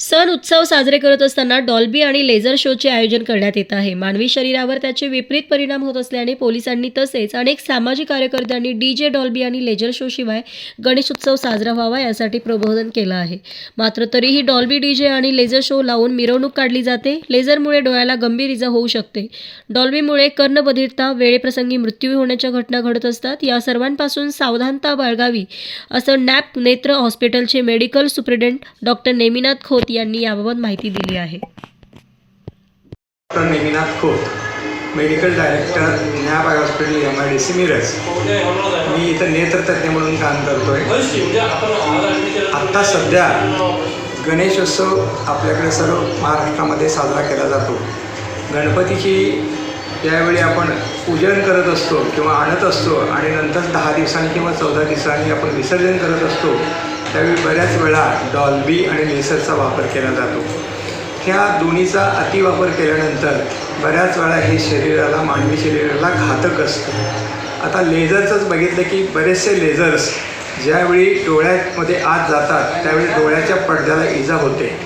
सण उत्सव साजरे करत असताना डॉल्बी आणि लेझर शोचे आयोजन करण्यात येत आहे. मानवी शरीरावर त्याचे विपरीत परिणाम होत असल्याने पोलिसांनी तसेच अनेक सामाजिक कार्यकर्त्यांनी डी जे डॉल्बी आणि लेझर शो शिवाय गणेश उत्सव साजरा व्हावा यासाठी प्रबोधन केलं आहे. मात्र तरीही डॉल्बी डी जे आणि लेझर शो लावून मिरवणूक काढली जाते. लेझरमुळे डोळ्याला गंभीर इजा होऊ शकते. डॉल्बीमुळे कर्णबधिरता वेळेप्रसंगी मृत्यू होण्याच्या घटना घडत असतात. या सर्वांपासून सावधानता बाळगावी असं नॅप नेत्र हॉस्पिटलचे medical superintendent doctor Neminath Khot यांनी याबाबत माहिती दिली आहे. Doctor Neminath Khot medical director न्याब hospital M I D C Miraj. मी इथं नेत्रतज्ञ म्हणून काम करतोय. आत्ता सध्या गणेशोत्सव आपल्याकडे सर्व महाराष्ट्रामध्ये साजरा केला जातो. गणपतीची यावेळी आपण पूजन करत असतो किंवा आणत असतो आणि नंतर दहा दिवसांनी किंवा चौदा दिवसांनी आपण विसर्जन करत असतो. त्यावेळी बऱ्याच वेळा डॉल्बी आणि लेसरचा वापर केला जातो. ह्या दोन्हीचा अतिवापर केल्यानंतर बऱ्याच वेळा हे शरीराला मानवी शरीराला घातक असतं. आता लेझरचंच बघितलं की बरेचसे लेझर्स ज्यावेळी डोळ्यामध्ये आत जातात त्यावेळी डोळ्याच्या पडद्याला इजा होते.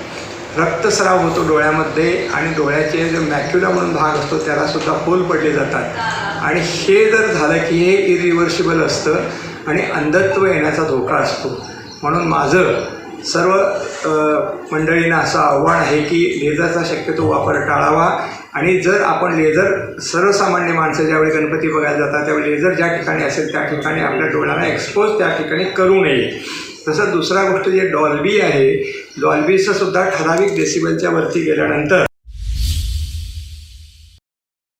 रक्तस्राव होतो डोळ्यामध्ये आणि डोळ्याचे जो मॅक्युला म्हणून भाग असतो त्यालासुद्धा होल पडले जातात. आणि हे जर झालं की हे इरिव्हर्सिबल असतं आणि अंधत्व येण्याचा धोका असतो. म्हणून माझं सर्व मंडळींना असं आव्हान आहे की लेझरचा शक्यतो वापर टाळावा. आणि जर आपण लेझर सर्वसामान्य माणसं ज्यावेळी गणपती बघायला जातात त्यावेळी लेझर ज्या ठिकाणी असेल त्या ठिकाणी आपल्या डोळ्याला एक्सपोज त्या ठिकाणी करू नये. तसं दुसरा गोष्ट जे डॉल्बी आहे डॉल्बीचं सुद्धा ठराविक डेसिबलच्या वरती गेल्यानंतर